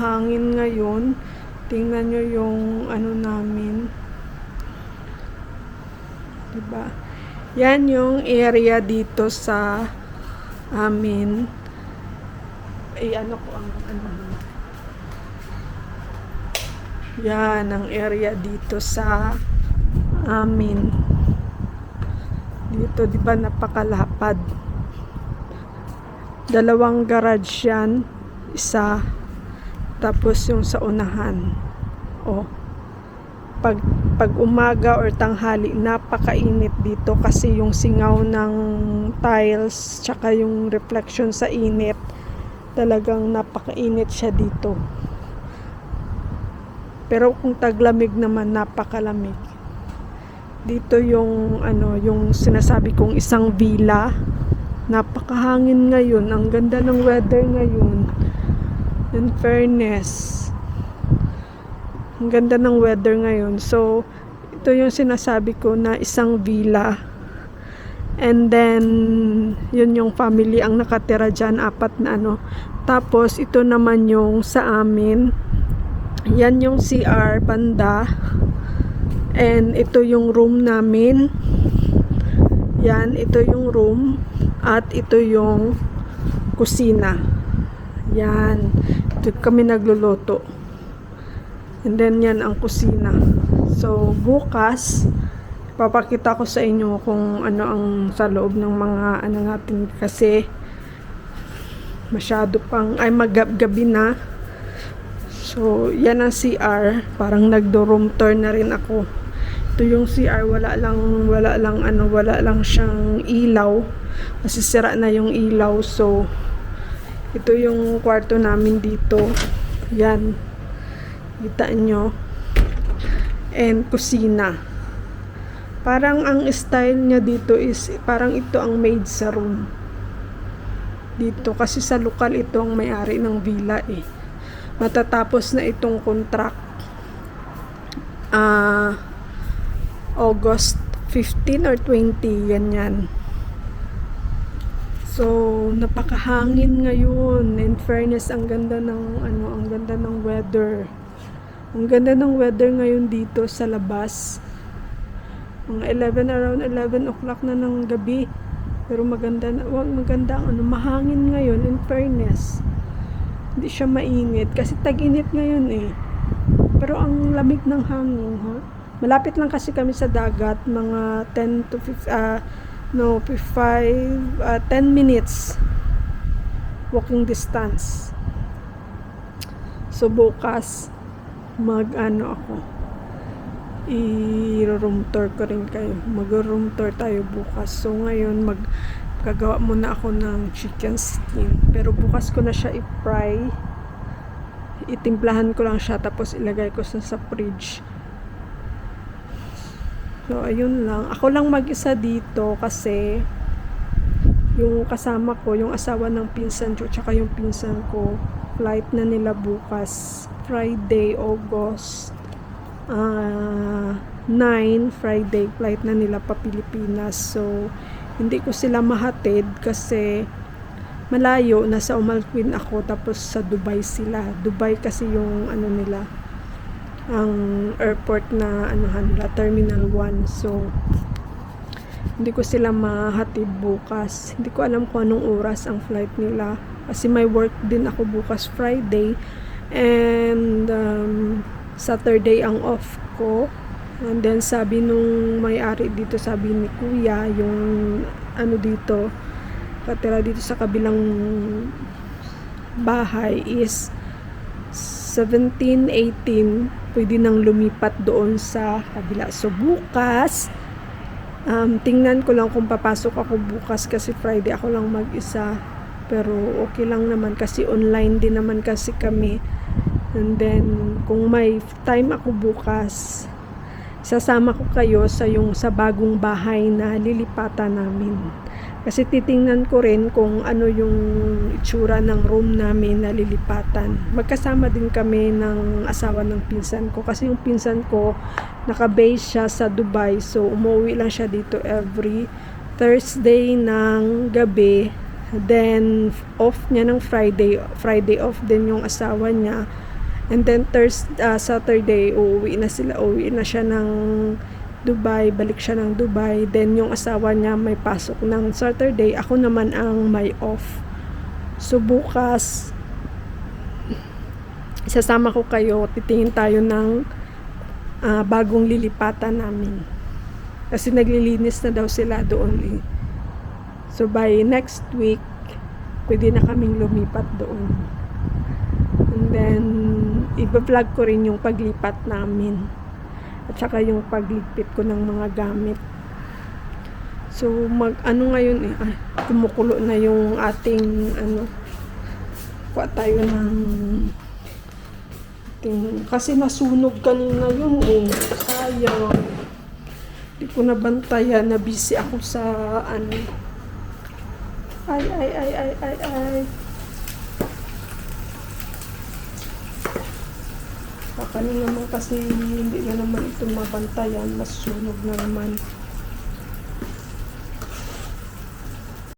napakahangin ngayon. Tingnan nyo yung ano namin. Diba? Yan yung area dito sa amin. Ay, ano ko ang ano. Yan ang area dito sa amin. Dito, di ba, napakalapad. Dalawang garage yan. Isa. Tapos yung sa unahan. O. Pag, pag umaga or tanghali, napakainit dito kasi yung singaw ng tiles, tsaka yung reflection sa init, talagang napakainit siya dito. Pero kung taglamig naman, napakalamig. Dito yung ano, yung sinasabi kong isang villa. Napakahangin ngayon. Ang ganda ng weather ngayon. In fairness. Ang ganda ng weather ngayon. So, ito yung sinasabi ko na isang villa. And then, yun yung family ang nakatira dyan, apat na ano. Tapos, ito naman yung sa amin. Yan yung CR, banda. And ito yung room namin. Yan, ito yung room. At ito yung kusina. Yan. Ito kami nagluluto. And then yan ang kusina. So, bukas, papakita ko sa inyo kung ano ang sa loob ng mga ano natin kasi masyado pang ay maggabi na So, yan ang CR. Parang nagdo-room tour na rin ako. Ito yung CR, wala lang, wala lang, ano, wala lang siyang ilaw. Kasi sira na yung ilaw. So, ito yung kwarto namin dito. Yan. Kita nyo. And kusina. Parang ang style niya dito is, parang ito ang maid sa room. Dito. Kasi sa lokal ito ang may-ari ng villa eh matatapos na itong contract ah August 15 or 20 ganyan so napakahangin ngayon. In fairness ang ganda ng ano ang ganda ng weather. Ang ganda ng weather ngayon dito sa labas. Mga 11 around 11 o'clock na ng gabi. Pero maganda na wag maganda ang ano mahangin ngayon in fairness. Hindi siya mainit kasi tag-init ngayon eh. Pero ang lamig ng hangin, ha? Malapit lang kasi kami sa dagat, mga 10 to 5 uh, no, 5 uh, 10 minutes walking distance. So bukas mag ano ako i-room tour ko rin kayo. Mag-room tour tayo bukas. So ngayon mag gagawa muna ako ng chicken skin pero bukas ko na siya i-fry itimplahan ko lang siya tapos ilagay ko sa, sa fridge so ayun lang. Ako lang mag-isa dito kasi yung kasama ko yung asawa ng pinsan ko tsaka yung pinsan ko flight na nila bukas. Friday August uh, 9 Friday flight na nila pa Pilipinas. So hindi ko sila mahatid kasi malayo nasa Umalquin ako tapos sa Dubai sila. Dubai kasi yung ano nila ang airport na anuhan nila Terminal 1 so hindi ko sila mahatid bukas. Hindi ko alam kung anong oras ang flight nila. Kasi may work din ako bukas Friday. And um, Saturday ang off ko. And then sabi nung may-ari dito, sabi ni kuya, yung ano dito, katira dito sa kabilang bahay is 17, 18, pwede nang lumipat doon sa kabila. So bukas, um, tingnan ko lang kung papasok ako bukas kasi Friday ako lang mag-isa. Pero okay lang naman kasi online din naman kasi kami. And then, kung may time ako bukas, sasama ko kayo sa yung sa bagong bahay na lilipatan namin. Kasi titingnan ko rin kung ano yung itsura ng room namin na lilipatan. Magkasama din kami ng asawa ng pinsan ko. Kasi yung pinsan ko, naka-base siya sa Dubai. So, umuwi lang siya dito every Thursday ng gabi. Then, off niya ng Friday. Friday off din yung asawa niya. And then Thursday, Saturday, uuwi na sila. Uuwi na siya ng Dubai. Balik siya ng Dubai. Then yung asawa niya may pasok ng Saturday. Ako naman ang may off. So bukas, isasama ko kayo. Titingin tayo ng ah, bagong lilipatan namin. Kasi naglilinis na daw sila doon eh. So by next week, pwede na kaming lumipat doon. And then, iba-vlog ko rin yung paglipat namin. At saka yung pagligpit ko ng mga gamit. So, mag, ano ngayon eh, ah, kumukulo na yung ating, ano, kuha tayo ng, ating, kasi nasunog kanina yun eh, sayang. Hindi ko nabantayan, na busy ako sa, ano, ay, ay, ay, ay, ay, ay. Paano naman kasi hindi na naman ito mabantayan, masunog na naman.